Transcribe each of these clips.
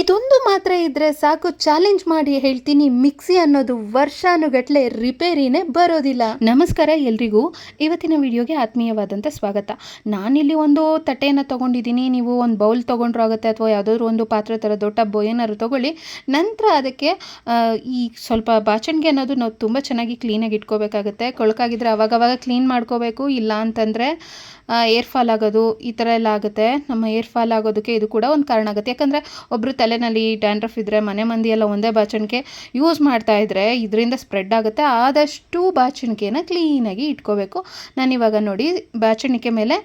ಇದೊಂದು ಮಾತ್ರ ಇದ್ರೆ ಸಾಕು ಚಾಲೆಂಜ್ ಮಾಡಿ ಹೇಳ್ತೀನಿ ಮಿಕ್ಸಿ ಅನ್ನೋದು ವರ್ಷಾನುಗಟ್ಲೆ ರಿಪೇರಿನೇ ಬರೋದಿಲ್ಲ. ನಮಸ್ಕಾರ ಎಲ್ರಿಗೂ. ಇವತ್ತಿನ ವಿಡಿಯೋಗೆ ಆತ್ಮೀಯವಾದಂಥ ಸ್ವಾಗತ. ನಾನಿಲ್ಲಿ ಒಂದು ತಟ್ಟೆಯನ್ನು ತೊಗೊಂಡಿದ್ದೀನಿ, ನೀವು ಒಂದು ಬೌಲ್ ತೊಗೊಂಡ್ರು ಆಗುತ್ತೆ ಅಥವಾ ಯಾವುದಾದ್ರು ಒಂದು ಪಾತ್ರೆ ಥರ ದೊಡ್ಡ ಬೊ ಏನಾದ್ರು ತೊಗೊಳ್ಳಿ. ನಂತರ ಅದಕ್ಕೆ ಈ ಸ್ವಲ್ಪ ಬಾಚಣಿಗೆ ಅನ್ನೋದು ನಾವು ತುಂಬ ಚೆನ್ನಾಗಿ ಕ್ಲೀನಾಗಿ ಇಟ್ಕೋಬೇಕಾಗುತ್ತೆ. ಕೊಳಕಾಗಿದ್ರೆ ಅವಾಗವಾಗ ಕ್ಲೀನ್ ಮಾಡ್ಕೋಬೇಕು, ಇಲ್ಲ ಅಂತಂದರೆ ಏರ್ ಫಾಲ್ ಆಗೋದು, ಈ ಥರ ಎಲ್ಲ ಆಗುತ್ತೆ. ನಮ್ಮ ಏರ್ ಫಾಲ್ ಆಗೋದಕ್ಕೆ ಇದು ಕೂಡ ಒಂದು ಕಾರಣ ಆಗುತ್ತೆ. ಯಾಕಂದರೆ ಒಬ್ಬರು ತಲೆನಲ್ಲಿ ಡ್ಯಾಂಡ್ರಫ್ ಇದ್ದರೆ ಮನೆ ಮಂದಿಯೆಲ್ಲ ಒಂದೇ ಬಾಚಣಿಗೆ ಯೂಸ್ ಮಾಡ್ತಾ ಇದ್ದರೆ ಇದರಿಂದ ಸ್ಪ್ರೆಡ್ ಆಗುತ್ತೆ. ಆದಷ್ಟು ಬಾಚಣಿಗೆನ ಕ್ಲೀನಾಗಿ ಇಟ್ಕೋಬೇಕು. ನಾನಿವಾಗ ನೋಡಿ ಬಾಚಣಿಗೆ ಮೇಲೆ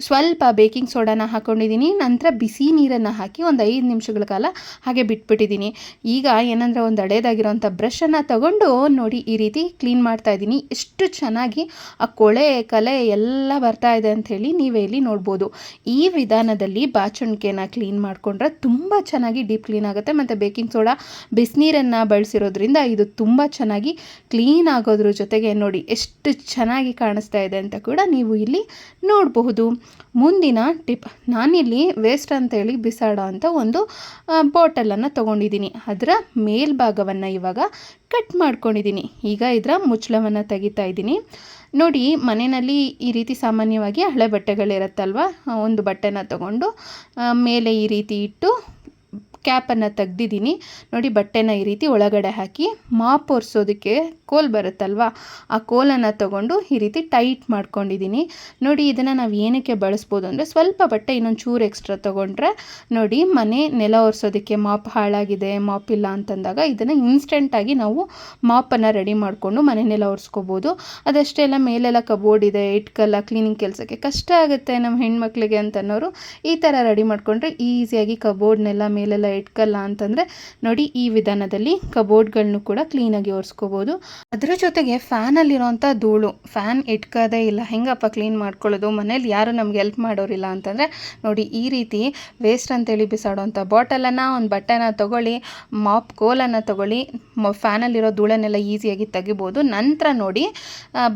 ಸ್ವಲ್ಪ ಬೇಕಿಂಗ್ ಸೋಡಾನ ಹಾಕ್ಕೊಂಡಿದ್ದೀನಿ ನಂತರ ಬಿಸಿ ನೀರನ್ನು ಹಾಕಿ ಒಂದು ಐದು ನಿಮಿಷಗಳ ಕಾಲ ಹಾಗೆ ಬಿಟ್ಬಿಟ್ಟಿದ್ದೀನಿ ಈಗ ಏನಂದರೆ ಒಂದು ಹಳೇದಾಗಿರೋಂಥ ಬ್ರಷನ್ನು ತಗೊಂಡು ನೋಡಿ ಈ ರೀತಿ ಕ್ಲೀನ್ ಮಾಡ್ತಾ ಇದ್ದೀನಿ ಎಷ್ಟು ಚೆನ್ನಾಗಿ ಆ ಕೊಳೆ, ಕಲೆ ಎಲ್ಲ ಬರ್ತಾ ಇದೆ ಅಂಥೇಳಿ ನೀವೇ ಇಲ್ಲಿ ನೋಡ್ಬೋದು. ಈ ವಿಧಾನದಲ್ಲಿ ಬಾಚಣಿಕೆನ ಕ್ಲೀನ್ ಮಾಡಿಕೊಂಡ್ರೆ ತುಂಬ ಚೆನ್ನಾಗಿ ಡೀಪ್ ಕ್ಲೀನ್ ಆಗುತ್ತೆ. ಮತ್ತು ಬೇಕಿಂಗ್ ಸೋಡಾ, ಬಿಸಿನೀರನ್ನು ಬಳಸಿರೋದ್ರಿಂದ ಇದು ತುಂಬ ಚೆನ್ನಾಗಿ ಕ್ಲೀನ್ ಆಗೋದ್ರ ಜೊತೆಗೆ ನೋಡಿ ಎಷ್ಟು ಚೆನ್ನಾಗಿ ಕಾಣಿಸ್ತಾ ಇದೆ ಅಂತ ಕೂಡ ನೀವು ಇಲ್ಲಿ ನೋಡಬಹುದು. ಮುಂದಿನ ಟಿಪ್, ನಾನಿಲ್ಲಿ ವೇಸ್ಟ್ ಅಂತೇಳಿ ಬಿಸಾಡೋ ಅಂತ ಒಂದು ಬಾಟಲನ್ನು ತೊಗೊಂಡಿದ್ದೀನಿ. ಅದರ ಮೇಲ್ಭಾಗವನ್ನು ಇವಾಗ ಕಟ್ ಮಾಡ್ಕೊಂಡಿದ್ದೀನಿ. ಈಗ ಇದರ ಮುಚ್ಚಳವನ್ನು ತೆಗಿತಾ ಇದ್ದೀನಿ. ನೋಡಿ, ಮನೆಯಲ್ಲಿ ಈ ರೀತಿ ಸಾಮಾನ್ಯವಾಗಿ ಹಳೆ ಬಟ್ಟೆಗಳಿರುತ್ತಲ್ವ ಒಂದು ಬಟ್ಟೆನ ತಗೊಂಡು ಮೇಲೆ ಈ ರೀತಿ ಇಟ್ಟು ಕ್ಯಾಪನ್ನು ತೆಗ್ದಿದ್ದೀನಿ. ನೋಡಿ, ಬಟ್ಟೆನ ಈ ರೀತಿ ಒಳಗಡೆ ಹಾಕಿ ಮಾಪ್ ಒರೆಸೋದಕ್ಕೆ ಕೋಲ್ ಬರುತ್ತಲ್ವಾ? ಆ ಕೋಲನ್ನು ತಗೊಂಡು ಈ ರೀತಿ ಟೈಟ್ ಮಾಡ್ಕೊಂಡಿದ್ದೀನಿ. ನೋಡಿ, ಇದನ್ನು ನಾವು ಏನಕ್ಕೆ ಬಳಸ್ಬೋದು ಅಂದರೆ ಸ್ವಲ್ಪ ಬಟ್ಟೆ ಇನ್ನೊಂದು ಚೂರು ಎಕ್ಸ್ಟ್ರಾ ತೊಗೊಂಡ್ರೆ ನೋಡಿ, ಮನೆ ನೆಲ ಒರೆಸೋದಕ್ಕೆ ಮಾಪ್ ಹಾಳಾಗಿದೆ, ಮಾಪ್ ಇಲ್ಲ ಅಂತಂದಾಗ ಇದನ್ನು ಇನ್ಸ್ಟೆಂಟಾಗಿ ನಾವು ಮಾಪನ್ನು ರೆಡಿ ಮಾಡಿಕೊಂಡು ಮನೆ ನೆಲ ಒರೆಸ್ಕೋಬೋದು. ಅದಷ್ಟೇ ಅಲ್ಲ, ಮೇಲೆಲ್ಲ ಕಬೋರ್ಡ್ ಇದೆ, ಇಟ್ಕಲ್ಲ, ಕ್ಲೀನಿಂಗ್ ಕೆಲಸಕ್ಕೆ ಕಷ್ಟ ಆಗುತ್ತೆ ನಮ್ಮ ಹೆಣ್ಮಕ್ಳಿಗೆ ಅಂತನೋರು ಈ ಥರ ರೆಡಿ ಮಾಡಿಕೊಂಡ್ರೆ ಈಸಿಯಾಗಿ ಕಬೋರ್ಡ್ನೆಲ್ಲ ಮೇಲೆಲ್ಲ ಇಟ್ಕಲ್ಲ ಅಂತಂದರೆ ನೋಡಿ, ಈ ವಿಧಾನದಲ್ಲಿ ಕಬೋರ್ಡ್ಗಳನ್ನೂ ಕೂಡ ಕ್ಲೀನಾಗಿ ಒರೆಸ್ಕೋಬೋದು. ಅದರ ಜೊತೆಗೆ ಫ್ಯಾನಲ್ಲಿರೋಂಥ ಧೂಳು, ಫ್ಯಾನ್ ಇಟ್ಕೋದೇ ಇಲ್ಲ. ಹೆಂಗಪ್ಪ ಕ್ಲೀನ್ ಮಾಡ್ಕೊಳ್ಳೋದು? ಮನೇಲಿ ಯಾರು ನಮ್ಗೆ ಹೆಲ್ಪ್ ಮಾಡೋರಿಲ್ಲ ಅಂತಂದರೆ, ನೋಡಿ ಈ ರೀತಿ ವೇಸ್ಟ್ ಅಂತೇಳಿ ಬಿಸಾಡೋವಂಥ ಬಾಟಲನ್ನು ಒಂದು ಬಟ್ಟೆನ ತೊಗೊಳ್ಳಿ ಮಾಪ್ ಕೋಲನ್ನು ತೊಗೊಳ್ಳಿ ಫ್ಯಾನಲ್ಲಿರೋ ಧೂಳನ್ನೆಲ್ಲ ಈಸಿಯಾಗಿ ತೆಗಿಬೋದು. ನಂತರ ನೋಡಿ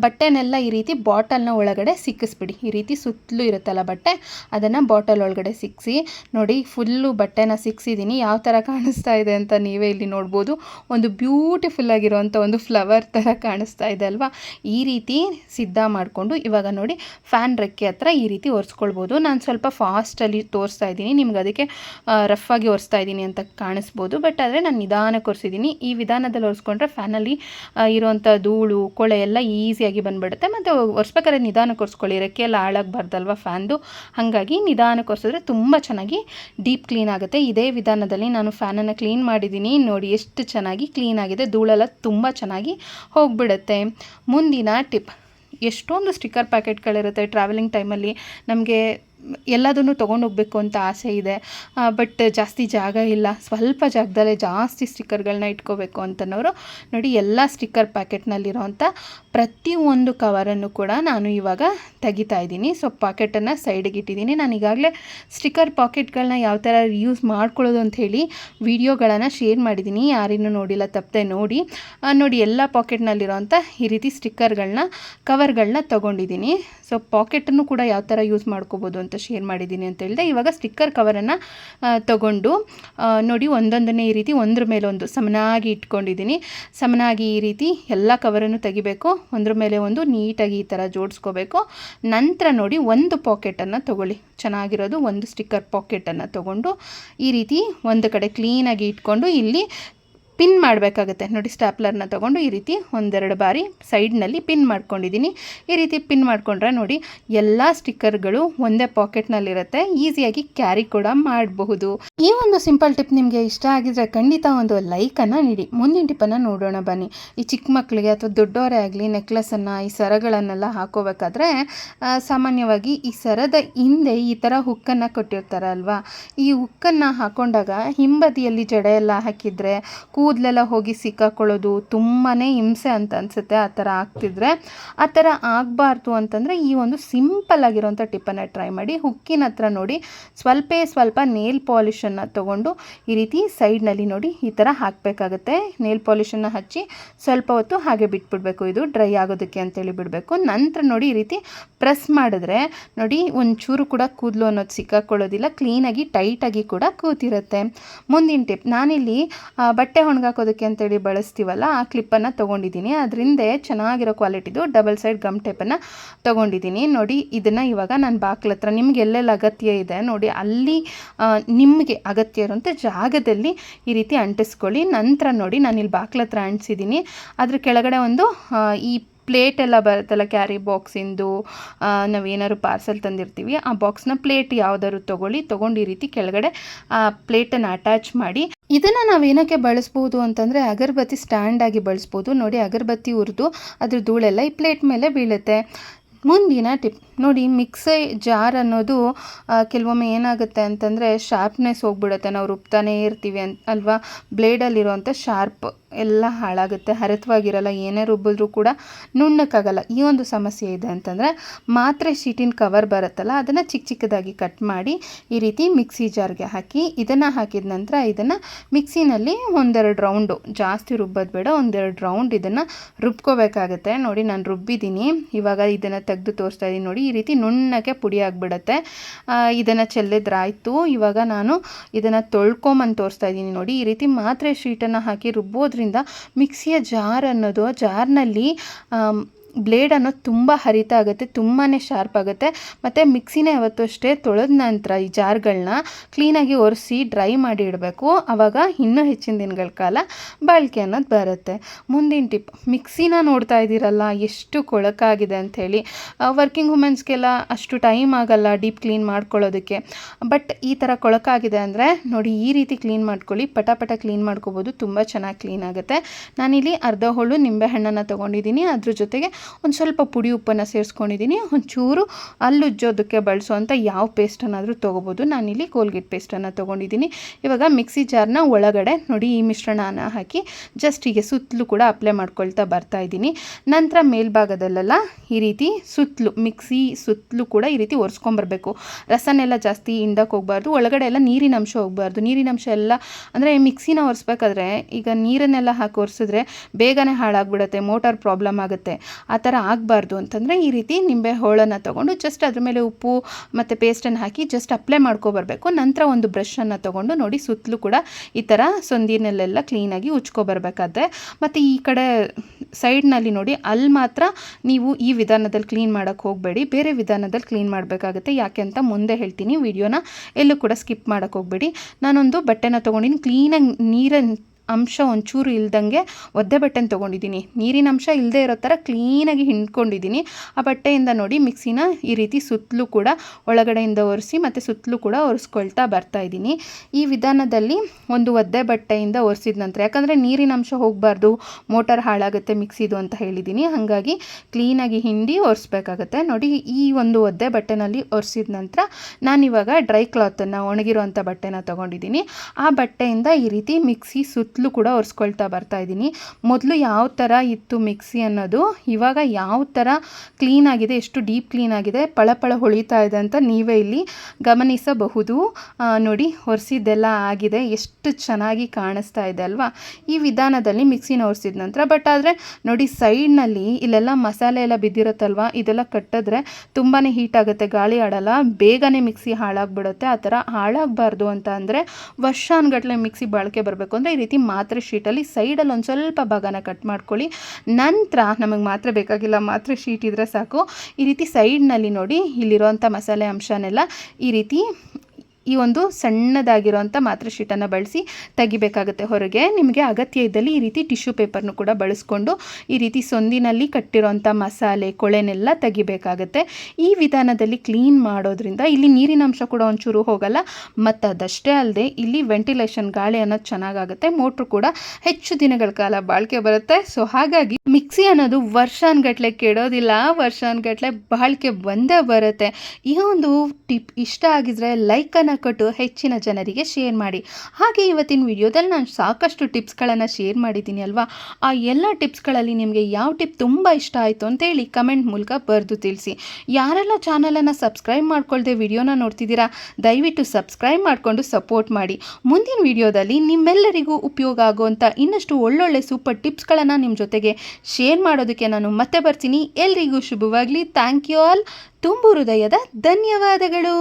ಬಟ್ಟೆನೆಲ್ಲ ಈ ರೀತಿ ಬಾಟಲ್ನ ಒಳಗಡೆ ಸಿಕ್ಕಿಸ್ಬಿಡಿ. ಈ ರೀತಿ ಸುತ್ತಲೂ ಇರುತ್ತಲ್ಲ ಬಟ್ಟೆ, ಅದನ್ನು ಬಾಟಲ್ ಒಳಗಡೆ ಸಿಕ್ಕಿಸಿ ನೋಡಿ ಫುಲ್ಲು ಬಟ್ಟೆನ ಸಿಕ್ಸಿದ್ದೀನಿ ಯಾವ ಥರ ಕಾಣಿಸ್ತಾ ಇದೆ ಅಂತ ನೀವೇ ಇಲ್ಲಿ ನೋಡ್ಬೋದು. ಒಂದು ಬ್ಯೂಟಿಫುಲ್ ಆಗಿರುವಂಥ ಒಂದು ಫ್ಲವರ್ ಥರ ಕಾಣಿಸ್ತಾ ಇದೆ ಅಲ್ವಾ? ಈ ರೀತಿ ಸಿದ್ಧ ಮಾಡಿಕೊಂಡು ಇವಾಗ ನೋಡಿ ಫ್ಯಾನ್ ರೆಕ್ಕೆ ಹತ್ರ ಈ ರೀತಿ ಒರೆಸ್ಕೊಳ್ಬೋದು. ನಾನು ಸ್ವಲ್ಪ ಫಾಸ್ಟಲ್ಲಿ ತೋರಿಸ್ತಾ ಇದ್ದೀನಿ. ನಿಮ್ಗೆ ಅದಕ್ಕೆ ರಫ್ ಆಗಿ ಒರೆಸ್ತಾ ಇದ್ದೀನಿ ಅಂತ ಕಾಣಿಸ್ಬೋದು. ಬಟ್ ಆದರೆ ನಾನು ನಿಧಾನಕ್ಕೆ ಒರೆಸಿದ್ದೀನಿ. ಈ ವಿಧಾನದಲ್ಲಿ ಒರೆಸ್ಕೊಂಡ್ರೆ ಫ್ಯಾನಲ್ಲಿ ಇರುವಂಥ ಧೂಳು, ಕೊಳೆ ಎಲ್ಲ ಈಸಿಯಾಗಿ ಬಂದ್ಬಿಡುತ್ತೆ. ಮತ್ತು ಒರೆಸ್ಬೇಕಾದ್ರೆ ನಿಧಾನಕ್ಕೆ ಒರೆಸ್ಕೊಳ್ಳಿ. ರೆಕ್ಕೆ ಎಲ್ಲ ಹಾಳಾಗಬಾರ್ದಲ್ವ ಫ್ಯಾನ್ದು ಹಾಗಾಗಿ ನಿಧಾನಕ್ಕೆ ಒರೆಸಿದ್ರೆ ತುಂಬ ಚೆನ್ನಾಗಿ ಡೀಪ್ ಕ್ಲೀನ್ ಆಗುತ್ತೆ. ಇದೇ ವಿಧಾನದಲ್ಲಿ ನಾನು ಫ್ಯಾನನ್ನು ಕ್ಲೀನ್ ಮಾಡಿದ್ದೀನಿ. ನೋಡಿ, ಎಷ್ಟು ಚೆನ್ನಾಗಿ ಕ್ಲೀನ್ ಆಗಿದೆ. ಧೂಳೆಲ್ಲ ತುಂಬ ಚೆನ್ನಾಗಿ ಹೋಗ್ಬಿಡುತ್ತೆ. ಮುಂದಿನ ಟಿಪ್ ಎಷ್ಟೊಂದು ಸ್ಟಿಕ್ಕರ್ ಪ್ಯಾಕೆಟ್ಗಳಿರುತ್ತೆ ಟ್ರಾವೆಲಿಂಗ್ ಟೈಮಲ್ಲಿ ನಮಗೆ ಎಲ್ಲದನ್ನು ತೊಗೊಂಡೋಗ್ಬೇಕು ಅಂತ ಆಸೆ ಇದೆ. ಬಟ್ ಜಾಸ್ತಿ ಜಾಗ ಇಲ್ಲ. ಸ್ವಲ್ಪ ಜಾಗದಲ್ಲೇ ಜಾಸ್ತಿ ಸ್ಟಿಕ್ಕರ್ಗಳನ್ನ ಇಟ್ಕೋಬೇಕು ಅಂತನವರು ನೋಡಿ ಎಲ್ಲ ಸ್ಟಿಕ್ಕರ್ ಪ್ಯಾಕೆಟ್ನಲ್ಲಿರೋಂಥ ಪ್ರತಿಯೊಂದು ಕವರನ್ನು ಕೂಡ ನಾನು ಇವಾಗ ತೆಗಿತಾ ಇದ್ದೀನಿ. ಸೊ, ಪಾಕೆಟನ್ನು ಸೈಡಿಗೆ ಇಟ್ಟಿದ್ದೀನಿ. ನಾನು ಈಗಾಗಲೇ ಸ್ಟಿಕ್ಕರ್ ಪಾಕೆಟ್ಗಳನ್ನ ಯಾವ ಥರ ಯೂಸ್ ಮಾಡ್ಕೊಳ್ಳೋದು ಅಂತ ಹೇಳಿ ವಿಡಿಯೋಗಳನ್ನು ಶೇರ್ ಮಾಡಿದ್ದೀನಿ. ಯಾರಿನ್ನೂ ನೋಡಿಲ್ಲ, ತಪ್ಪದೆ ನೋಡಿ. ನೋಡಿ ಎಲ್ಲ ಪಾಕೆಟ್ನಲ್ಲಿರೋವಂಥ ಈ ರೀತಿ ಸ್ಟಿಕ್ಕರ್ಗಳನ್ನ ಕವರ್ಗಳನ್ನ ತೊಗೊಂಡಿದ್ದೀನಿ. ಸೊ, ಪಾಕೆಟನ್ನು ಕೂಡ ಯಾವ ಥರ ಯೂಸ್ ಮಾಡ್ಕೋಬೋದು ಅಂತ ಶೇರ್ ಮಾಡಿದ್ದೀನಿ ಅಂತ ಹೇಳಿದೆ. ಇವಾಗ ಸ್ಟಿಕ್ಕರ್ ಕವರನ್ನು ತಗೊಂಡು ನೋಡಿ ಒಂದೊಂದನೇ ಈ ರೀತಿ ಒಂದ್ರ ಒಂದು ಸಮನಾಗಿ ಇಟ್ಕೊಂಡಿದ್ದೀನಿ. ಸಮನಾಗಿ ಈ ರೀತಿ ಎಲ್ಲ ಕವರನ್ನು ತೆಗಿಬೇಕು. ಒಂದ್ರ ಮೇಲೆ ಒಂದು ನೀಟಾಗಿ ಈ ಥರ ಜೋಡಿಸ್ಕೋಬೇಕು. ನಂತರ ನೋಡಿ ಒಂದು ಪಾಕೆಟನ್ನು ತಗೊಳ್ಳಿ. ಚೆನ್ನಾಗಿರೋದು ಒಂದು ಸ್ಟಿಕ್ಕರ್ ಪಾಕೆಟನ್ನು ತಗೊಂಡು, ಈ ರೀತಿ ಒಂದು ಕಡೆ ಕ್ಲೀನಾಗಿ ಇಟ್ಕೊಂಡು ಇಲ್ಲಿ ಪಿನ್ ಮಾಡಬೇಕಾಗುತ್ತೆ. ನೋಡಿ ಸ್ಟ್ಯಾಪ್ಲರ್ನ ತೊಗೊಂಡು ಈ ರೀತಿ ಒಂದೆರಡು ಬಾರಿ ಸೈಡ್ನಲ್ಲಿ ಪಿನ್ ಮಾಡ್ಕೊಂಡಿದ್ದೀನಿ. ಈ ರೀತಿ ಪಿನ್ ಮಾಡಿಕೊಂಡ್ರೆ ನೋಡಿ, ಎಲ್ಲ ಸ್ಟಿಕ್ಕರ್ಗಳು ಒಂದೇ ಪಾಕೆಟ್ನಲ್ಲಿರುತ್ತೆ. ಈಸಿಯಾಗಿ ಕ್ಯಾರಿ ಕೂಡ ಮಾಡಬಹುದು. ಈ ಒಂದು ಸಿಂಪಲ್ ಟಿಪ್ ನಿಮಗೆ ಇಷ್ಟ ಆಗಿದ್ರೆ ಖಂಡಿತ ಒಂದು ಲೈಕನ್ನು ನೀಡಿ. ಮುಂದಿನ ಟಿಪ್ಪನ್ನು ನೋಡೋಣ ಬನ್ನಿ. ಈ ಚಿಕ್ಕ ಮಕ್ಕಳಿಗೆ ಅಥವಾ ದೊಡ್ಡವರೇ ಆಗಲಿ ನೆಕ್ಲೆಸನ್ನು ಈ ಸರಗಳನ್ನೆಲ್ಲ ಹಾಕೋಬೇಕಾದ್ರೆ ಸಾಮಾನ್ಯವಾಗಿ ಈ ಸರದ ಹಿಂದೆ ಈ ಥರ ಹುಕ್ಕನ್ನು ಕೊಟ್ಟಿರ್ತಾರಲ್ವಾ? ಈ ಹುಕ್ಕನ್ನು ಹಾಕೊಂಡಾಗ ಹಿಂಬದಿಯಲ್ಲಿ ಜಡೆ ಎಲ್ಲ ಹಾಕಿದರೆ, ಕೂದಲೆಲ್ಲ ಹೋಗಿ ಸಿಕ್ಕಾಕೊಳ್ಳೋದು ತುಂಬಾ ಹಿಂಸೆ ಅಂತ ಅನಿಸುತ್ತೆ, ಆ ಥರ ಆಗ್ತಿದ್ರೆ. ಆ ಥರ ಆಗಬಾರ್ದು ಅಂತಂದರೆ ಈ ಒಂದು ಸಿಂಪಲ್ ಆಗಿರೋಂಥ ಟಿಪ್ಪನ್ನು ಟ್ರೈ ಮಾಡಿ. ಹುಕ್ಕಿನ ಹತ್ರ ನೋಡಿ. ಸ್ವಲ್ಪೇ ಸ್ವಲ್ಪ ನೇಲ್ ಪಾಲಿಷನ್ನು ಪಾಲಿಷನ್ನು ತೊಗೊಂಡು ಈ ರೀತಿ ಸೈಡ್ನಲ್ಲಿ ನೋಡಿ ಈ ಥರ ಹಾಕಬೇಕಾಗತ್ತೆ. ನೇಲ್ ಪಾಲಿಷನ್ನು ಹಚ್ಚಿ ಸ್ವಲ್ಪ ಹೊತ್ತು ಹಾಗೆ ಬಿಟ್ಬಿಡಬೇಕು. ಇದು ಡ್ರೈ ಆಗೋದಕ್ಕೆ ಅಂತೇಳಿ ಬಿಡಬೇಕು. ನಂತರ ನೋಡಿ ಈ ರೀತಿ ಪ್ರೆಸ್ ಮಾಡಿದ್ರೆ ನೋಡಿ ಒಂಚೂರು ಕೂಡ ಕೂದಲು ಅನ್ನೋದು ಸಿಕ್ಕಾಕೊಳ್ಳೋದಿಲ್ಲ. ಕ್ಲೀನಾಗಿ ಟೈಟಾಗಿ ಕೂಡ ಕೂತಿರುತ್ತೆ. ಮುಂದಿನ ಟಿಪ್, ನಾನಿಲ್ಲಿ ಬಟ್ಟೆ ಒಣಗಾಕೋದಕ್ಕೆ ಅಂತೇಳಿ ಬಳಸ್ತೀವಲ್ಲ, ಆ ಕ್ಲಿಪ್ಪನ್ನು ತೊಗೊಂಡಿದ್ದೀನಿ. ಅದರಿಂದ ಚೆನ್ನಾಗಿರೋ ಕ್ವಾಲಿಟಿದು ಡಬಲ್ ಸೈಡ್ ಗಮ್ ಟೇಪನ್ನು ತೊಗೊಂಡಿದ್ದೀನಿ. ನೋಡಿ, ಇದನ್ನು ಇವಾಗ ನಾನು ಬಾಕ್ಲ ಹತ್ರ ನಿಮ್ಗೆ ಎಲ್ಲೆಲ್ಲಿ ಅಗತ್ಯ ಇದೆ ನೋಡಿ, ಅಲ್ಲಿ ನಿಮಗೆ ಅಗತ್ಯ ಇರುವಂಥ ಜಾಗದಲ್ಲಿ ಈ ರೀತಿ ಅಂಟಿಸ್ಕೊಳ್ಳಿ. ನಂತರ ನೋಡಿ, ನಾನು ಇಲ್ಲಿ ಬಾಕ್ಲ ಹತ್ರ ಅಂಟಿಸಿದ್ದೀನಿ ಅದ್ರ ಕೆಳಗಡೆ ಒಂದು ಈ ಪ್ಲೇಟ್ ಎಲ್ಲ ಬರುತ್ತಲ್ಲ, ಕ್ಯಾರಿ ಬಾಕ್ಸಿಂದು ನಾವೇನಾದ್ರು ಪಾರ್ಸೆಲ್ ತಂದಿರ್ತೀವಿ, ಆ ಬಾಕ್ಸ್ನ ಪ್ಲೇಟ್ ಯಾವ್ದಾದ್ರು ತೊಗೊಳ್ಳಿ. ತೊಗೊಂಡು ಈ ರೀತಿ ಕೆಳಗಡೆ, ಆ, ಪ್ಲೇಟನ್ನು ಅಟ್ಯಾಚ್ ಮಾಡಿ. ಇದನ್ನು ನಾವೇನಕ್ಕೆ ಬಳಸ್ಬೋದು ಅಂತಂದರೆ, ಅಗರಬತ್ತಿ ಸ್ಟ್ಯಾಂಡಾಗಿ ಬಳಸ್ಬೋದು. ನೋಡಿ, ಅಗರಬತ್ತಿ ಹುರಿದು ಅದ್ರ ಧೂಳೆಲ್ಲ ಈ ಪ್ಲೇಟ್ ಮೇಲೆ ಬೀಳುತ್ತೆ. ಮುಂದಿನ ಟಿಪ್ ನೋಡಿ, ಮಿಕ್ಸೈ ಜಾರ್ ಅನ್ನೋದು ಕೆಲವೊಮ್ಮೆ ಏನಾಗುತ್ತೆ ಅಂತಂದರೆ ಶಾರ್ಪ್ನೆಸ್ ಹೋಗ್ಬಿಡುತ್ತೆ. ನಾವು ರುಬ್ತಾನೇ ಇರ್ತೀವಿ ಅಂತ ಅಲ್ವಾ? ಬ್ಲೇಡಲ್ಲಿರೋಂಥ ಶಾರ್ಪ್ ಎಲ್ಲ ಹಾಳಾಗುತ್ತೆ, ಹರಿತವಾಗಿರಲ್ಲ, ಏನೇ ರುಬ್ಬಿದ್ರೂ ಕೂಡ ನುಣ್ಣಕ್ಕಾಗಲ್ಲ ಈ ಒಂದು ಸಮಸ್ಯೆ ಇದೆ ಅಂತಂದರೆ ಮಾತ್ರೆ ಶೀಟಿನ ಕವರ್ ಬರುತ್ತಲ್ಲ, ಅದನ್ನು ಚಿಕ್ಕ ಚಿಕ್ಕದಾಗಿ ಕಟ್ ಮಾಡಿ ಈ ರೀತಿ ಮಿಕ್ಸಿ ಜಾರ್ಗೆ ಹಾಕಿ, ಇದನ್ನು ಹಾಕಿದ ನಂತರ ಇದನ್ನು ಮಿಕ್ಸಿನಲ್ಲಿ ಒಂದೆರಡು ರೌಂಡು ಜಾಸ್ತಿ ರುಬ್ಬೋದು ಬೇಡ, ಒಂದೆರಡು ರೌಂಡ್ ಇದನ್ನು ರುಬ್ಕೋಬೇಕಾಗತ್ತೆ. ನೋಡಿ, ನಾನು ರುಬ್ಬಿದ್ದೀನಿ. ಇವಾಗ ಇದನ್ನು ತೆಗೆದು ತೋರಿಸ್ತಾ ಇದ್ದೀನಿ ನೋಡಿ, ಈ ರೀತಿ ನುಣ್ಣಗೆ ಪುಡಿ ಆಗಿಬಿಡುತ್ತೆ. ಇದನ್ನು ಚೆಲ್ಲಿದ್ರಾಯಿತು ಇವಾಗ ನಾನು ಇದನ್ನು ತೊಳ್ಕೊಂಬಂದು ತೋರಿಸ್ತಾ ಇದ್ದೀನಿ ನೋಡಿ, ಈ ರೀತಿ ಮಾತ್ರೆ ಶೀಟನ್ನು ಹಾಕಿ ರುಬ್ಬೋದ್ರಿಂದ ಮಿಕ್ಸಿಯ ಜಾರ್ ಅನ್ನೋದು ಜಾರ್ನಲ್ಲಿ ಬ್ಲೇಡ್ ಅನ್ನೋದು ತುಂಬ ಹರಿತ ಆಗುತ್ತೆ ತುಂಬಾ ಶಾರ್ಪ್ ಆಗುತ್ತೆ. ಮತ್ತು ಮಿಕ್ಸಿನೇ ಯಾವತ್ತೂ ಅಷ್ಟೇ ತೊಳೆದ ನಂತರ ಈ ಜಾರ್ಗಳನ್ನ ಕ್ಲೀನಾಗಿ ಒರೆಸಿ ಡ್ರೈ ಮಾಡಿ ಇಡಬೇಕು. ಆವಾಗ ಇನ್ನೂ ಹೆಚ್ಚಿನ ದಿನಗಳ ಕಾಲ ಬಾಳಿಕೆ ಅನ್ನೋದು ಬರುತ್ತೆ. ಮುಂದಿನ ಟಿಪ್ ಮಿಕ್ಸಿನ ನೋಡ್ತಾ ಇದ್ದೀರಲ್ಲ, ಎಷ್ಟು ಕೊಳಕಾಗಿದೆ ಅಂಥೇಳಿ. ವರ್ಕಿಂಗ್ ವುಮೆನ್ಸ್ಗೆಲ್ಲ ಅಷ್ಟು ಟೈಮ್ ಆಗಲ್ಲ ಡೀಪ್ ಕ್ಲೀನ್ ಮಾಡ್ಕೊಳ್ಳೋದಕ್ಕೆ. ಬಟ್ ಈ ಥರ ಕೊಳಕಾಗಿದೆ ಅಂದರೆ ನೋಡಿ, ಈ ರೀತಿ ಕ್ಲೀನ್ ಮಾಡ್ಕೊಳ್ಳಿ ಪಟ ಪಟ ಕ್ಲೀನ್ ಮಾಡ್ಕೋಬೋದು, ತುಂಬ ಚೆನ್ನಾಗಿ ಕ್ಲೀನ್ ಆಗುತ್ತೆ. ನಾನಿಲ್ಲಿ ಅರ್ಧ ಹೋಳು ನಿಂಬೆಹಣ್ಣನ್ನು ತೊಗೊಂಡಿದ್ದೀನಿ. ಅದ್ರ ಜೊತೆಗೆ ಒಂದು ಸ್ವಲ್ಪ ಪುಡಿ ಉಪ್ಪನ್ನು ಸೇರಿಸ್ಕೊಂಡಿದ್ದೀನಿ. ಒಂಚೂರು ಹಲ್ಲುಜ್ಜೋದಕ್ಕೆ ಬಳಸುವಂಥ ಯಾವ ಪೇಸ್ಟನ್ನಾದರೂ ತೊಗೋಬೋದು. ನಾನಿಲ್ಲಿ ಕೋಲ್ಗೇಟ್ ಪೇಸ್ಟನ್ನು ತೊಗೊಂಡಿದ್ದೀನಿ. ಇವಾಗ ಮಿಕ್ಸಿ ಜಾರ್ನ ಒಳಗಡೆ ನೋಡಿ ಈ ಮಿಶ್ರಣನ ಹಾಕಿ ಜಸ್ಟ್ ಹೀಗೆ ಸುತ್ತಲೂ ಕೂಡ ಅಪ್ಲೈ ಮಾಡ್ಕೊಳ್ತಾ ಬರ್ತಾ ಇದ್ದೀನಿ. ನಂತರ ಮೇಲ್ಭಾಗದಲ್ಲೆಲ್ಲ ಈ ರೀತಿ ಸುತ್ತಲೂ, ಮಿಕ್ಸಿ ಸುತ್ತಲೂ ಕೂಡ ಈ ರೀತಿ ಒರೆಸ್ಕೊಂಬರ್ಬೇಕು. ರಸನೆಲ್ಲ ಜಾಸ್ತಿ ಹಿಂಡಕ್ಕೆ ಹೋಗಬಾರ್ದು. ಒಳಗಡೆ ಎಲ್ಲ ನೀರಿನ ಅಂಶ ಹೋಗಬಾರ್ದು. ನೀರಿನ ಅಂಶ ಎಲ್ಲ ಅಂದರೆ ಮಿಕ್ಸಿನ ಒರೆಸ್ಬೇಕಾದ್ರೆ ಈಗ ನೀರನ್ನೆಲ್ಲ ಹಾಕಿ ಒರೆಸಿದ್ರೆ ಬೇಗನೆ ಹಾಳಾಗ್ಬಿಡುತ್ತೆ ಮೋಟಾರ್ ಪ್ರಾಬ್ಲಮ್ ಆಗುತ್ತೆ. ಥರ ಆಗಬಾರ್ದು ಅಂತಂದರೆ ಈ ರೀತಿ ನಿಂಬೆ ಹೋಳನ್ನು ತೊಗೊಂಡು ಜಸ್ಟ್ ಅದ್ರ ಮೇಲೆ ಉಪ್ಪು ಮತ್ತು ಪೇಸ್ಟನ್ನು ಹಾಕಿ ಜಸ್ಟ್ ಅಪ್ಲೈ ಮಾಡ್ಕೊಬರ್ಬೇಕು. ನಂತರ ಒಂದು ಬ್ರಷನ್ನು ತೊಗೊಂಡು ನೋಡಿ ಸುತ್ತಲೂ ಕೂಡ ಈ ಥರ ಸೊಂದಿನಲ್ಲೆಲ್ಲ ಕ್ಲೀನಾಗಿ ಉಚ್ಕೊಬರ್ಬೇಕಾದ್ರೆ ಮತ್ತು ಈ ಕಡೆ ಸೈಡ್ನಲ್ಲಿ ನೋಡಿ ಅಲ್ಲಿ ಮಾತ್ರ ನೀವು ಈ ವಿಧಾನದಲ್ಲಿ ಕ್ಲೀನ್ ಮಾಡೋಕ್ಕೆ ಹೋಗಬೇಡಿ. ಬೇರೆ ವಿಧಾನದಲ್ಲಿ ಕ್ಲೀನ್ ಮಾಡಬೇಕಾಗುತ್ತೆ. ಯಾಕೆ ಅಂತ ಮುಂದೆ ಹೇಳ್ತೀನಿ. ವಿಡಿಯೋನ ಎಲ್ಲೂ ಕೂಡ ಸ್ಕಿಪ್ ಮಾಡೋಕ್ಕೆ ಹೋಗಬೇಡಿ. ನಾನೊಂದು ಬಟ್ಟೆನ ತೊಗೊಂಡಿನಿ ಕ್ಲೀನಾಗಿ ನೀರನ್ನು ಅಂಶ ಒಂಚೂರು ಇಲ್ದಂಗೆ ಒದ್ದೆ ಬಟ್ಟೆನ ತೊಗೊಂಡಿದ್ದೀನಿ. ನೀರಿನ ಅಂಶ ಇಲ್ಲದೆ ಇರೋ ಥರ ಕ್ಲೀನಾಗಿ ಹಿಂಡ್ಕೊಂಡಿದ್ದೀನಿ. ಆ ಬಟ್ಟೆಯಿಂದ ನೋಡಿ ಮಿಕ್ಸಿನ ಈ ರೀತಿ ಸುತ್ತಲೂ ಕೂಡ ಒಳಗಡೆಯಿಂದ ಒರೆಸಿ ಮತ್ತು ಸುತ್ತಲೂ ಕೂಡ ಒರೆಸ್ಕೊಳ್ತಾ ಬರ್ತಾ ಇದ್ದೀನಿ. ಈ ವಿಧಾನದಲ್ಲಿ ಒಂದು ಒದ್ದೆ ಬಟ್ಟೆಯಿಂದ ಒರೆಸಿದ ನಂತರ, ಯಾಕಂದರೆ ನೀರಿನ ಅಂಶ ಹೋಗಬಾರ್ದು, ಮೋಟರ್ ಹಾಳಾಗುತ್ತೆ ಮಿಕ್ಸಿದು ಅಂತ ಹೇಳಿದ್ದೀನಿ. ಹಾಗಾಗಿ ಕ್ಲೀನಾಗಿ ಹಿಂಡಿ ಒರೆಸ್ಬೇಕಾಗತ್ತೆ. ನೋಡಿ, ಈ ಒಂದು ಒದ್ದೆ ಬಟ್ಟೆನಲ್ಲಿ ಒರೆಸಿದ ನಂತರ ನಾನಿವಾಗ ಡ್ರೈ ಕ್ಲಾತನ್ನು ಒಣಗಿರುವಂಥ ಬಟ್ಟೆನ ತೊಗೊಂಡಿದ್ದೀನಿ. ಆ ಬಟ್ಟೆಯಿಂದ ಈ ರೀತಿ ಮಿಕ್ಸಿ ಸುತ್ತಲೂ ಕೂಡ ಒರೆಸ್ಕೊಳ್ತಾ ಬರ್ತಾ ಇದ್ದೀನಿ. ಮೊದಲು ಯಾವ ಥರ ಇತ್ತು ಮಿಕ್ಸಿ ಅನ್ನೋದು, ಇವಾಗ ಯಾವ ಥರ ಕ್ಲೀನ್ ಆಗಿದೆ, ಎಷ್ಟು ಡೀಪ್ ಕ್ಲೀನ್ ಆಗಿದೆ, ಪಳಪಳ ಹೊಳಿತಾ ಇದೆ ಅಂತ ನೀವೇ ಇಲ್ಲಿ ಗಮನಿಸಬಹುದು. ನೋಡಿ ಒರೆಸಿದ್ದೆಲ್ಲ ಆಗಿದೆ, ಎಷ್ಟು ಚೆನ್ನಾಗಿ ಕಾಣಿಸ್ತಾ ಇದೆ ಅಲ್ವಾ? ಈ ವಿಧಾನದಲ್ಲಿ ಮಿಕ್ಸಿನ ಒರೆಸಿದ ನಂತರ, ಬಟ್ ಆದರೆ ನೋಡಿ ಸೈಡ್ನಲ್ಲಿ ಇಲ್ಲೆಲ್ಲ ಮಸಾಲೆ ಎಲ್ಲ ಬಿದ್ದಿರುತ್ತಲ್ವ? ಇದೆಲ್ಲ ಕಟ್ಟಿದ್ರೆ ತುಂಬಾ ಹೀಟ್ ಆಗುತ್ತೆ, ಗಾಳಿ ಆಡಲ್ಲ, ಬೇಗನೆ ಮಿಕ್ಸಿ ಹಾಳಾಗ್ಬಿಡುತ್ತೆ. ಆ ಥರ ಹಾಳಾಗಬಾರ್ದು ಅಂತ ಅಂದರೆ ವರ್ಷಾನ್ಗಟ್ಟಲೆ ಮಿಕ್ಸಿ ಬಾಳಿಕೆ ಬರಬೇಕು. ಅಂದರೆ ಈ ರೀತಿ ಮಾತ್ರೆ ಶೀಟಲ್ಲಿ ಸೈಡಲ್ಲಿ ಒಂದು ಸ್ವಲ್ಪ ಭಾಗನ ಕಟ್ ಮಾಡ್ಕೊಳ್ಳಿ. ನಂತರ ನಮಗೆ ಮಾತ್ರೆ ಬೇಕಾಗಿಲ್ಲ, ಮಾತ್ರೆ ಶೀಟ್ ಇದ್ದರೆ ಸಾಕು. ಈ ರೀತಿ ಸೈಡ್ನಲ್ಲಿ ನೋಡಿ ಇಲ್ಲಿರೋಂಥ ಮಸಾಲೆ ಅಂಶನೆಲ್ಲ ಈ ರೀತಿ ಈ ಒಂದು ಸಣ್ಣದಾಗಿರೋಂಥ ಮಾತ್ರೆ ಶೀಟನ್ನು ಬಳಸಿ ತೆಗಿಬೇಕಾಗುತ್ತೆ. ಹೊರಗೆ ನಿಮಗೆ ಅಗತ್ಯ ಇದ್ದಲ್ಲಿ ಈ ರೀತಿ ಟಿಶ್ಯೂ ಪೇಪರ್ನು ಕೂಡ ಬಳಸ್ಕೊಂಡು ಈ ರೀತಿ ಸೊಂದಿನಲ್ಲಿ ಕಟ್ಟಿರೋಂಥ ಮಸಾಲೆ, ಕೊಳೆನೆಲ್ಲ ತೆಗಿಬೇಕಾಗುತ್ತೆ. ಈ ವಿಧಾನದಲ್ಲಿ ಕ್ಲೀನ್ ಮಾಡೋದ್ರಿಂದ ಇಲ್ಲಿ ನೀರಿನ ಅಂಶ ಕೂಡ ಒಂಚೂರು ಹೋಗಲ್ಲ. ಮತ್ತು ಅದಷ್ಟೇ ಅಲ್ಲದೆ ಇಲ್ಲಿ ವೆಂಟಿಲೇಷನ್ ಗಾಳಿ ಅನ್ನೋದು ಚೆನ್ನಾಗಾಗುತ್ತೆ. ಮೋಟ್ರು ಕೂಡ ಹೆಚ್ಚು ದಿನಗಳ ಕಾಲ ಬಾಳಿಕೆ ಬರುತ್ತೆ. ಸೊ ಹಾಗಾಗಿ ಮಿಕ್ಸಿ ಅನ್ನೋದು ವರ್ಷಾನ್ಗಟ್ಲೆ ಕೆಡೋದಿಲ್ಲ. ವರ್ಷಾನ್ಗಟ್ಲೆ ಬಾಳಿಕೆ ಬಂದೇ ಬರುತ್ತೆ. ಈ ಒಂದು ಟಿಪ್ ಇಷ್ಟ ಆಗಿದ್ರೆ ಲೈಕನ್ನು ಕೊಟ್ಟು ಹೆಚ್ಚಿನ ಜನರಿಗೆ ಶೇರ್ ಮಾಡಿ. ಹಾಗೆ ಇವತ್ತಿನ ವಿಡಿಯೋದಲ್ಲಿ ನಾನು ಸಾಕಷ್ಟು ಟಿಪ್ಸ್ಗಳನ್ನು ಶೇರ್ ಮಾಡಿದ್ದೀನಿ ಅಲ್ವಾ? ಆ ಎಲ್ಲ ಟಿಪ್ಸ್ಗಳಲ್ಲಿ ನಿಮಗೆ ಯಾವ ಟಿಪ್ ತುಂಬ ಇಷ್ಟ ಆಯಿತು ಅಂತೇಳಿ ಕಮೆಂಟ್ ಮೂಲಕ ಬರೆದು ತಿಳಿಸಿ. ಯಾರೆಲ್ಲ ಚಾನಲನ್ನು ಸಬ್ಸ್ಕ್ರೈಬ್ ಮಾಡ್ಕೊಳ್ಳದೆ ವಿಡಿಯೋನ ನೋಡ್ತಿದ್ದೀರಾ, ದಯವಿಟ್ಟು ಸಬ್ಸ್ಕ್ರೈಬ್ ಮಾಡಿಕೊಂಡು ಸಪೋರ್ಟ್ ಮಾಡಿ. ಮುಂದಿನ ವಿಡಿಯೋದಲ್ಲಿ ನಿಮ್ಮೆಲ್ಲರಿಗೂ ಉಪಯೋಗ ಆಗುವಂಥ ಇನ್ನಷ್ಟು ಒಳ್ಳೊಳ್ಳೆ ಸೂಪರ್ ಟಿಪ್ಸ್ಗಳನ್ನು ನಿಮ್ಮ ಜೊತೆಗೆ ಶೇರ್ ಮಾಡೋದಕ್ಕೆ ನಾನು ಮತ್ತೆ ಬರ್ತೀನಿ. ಎಲ್ರಿಗೂ ಶುಭವಾಗಲಿ. ಥ್ಯಾಂಕ್ ಯು ಆಲ್ ತುಂಬು ಹೃದಯದ ಧನ್ಯವಾದಗಳು.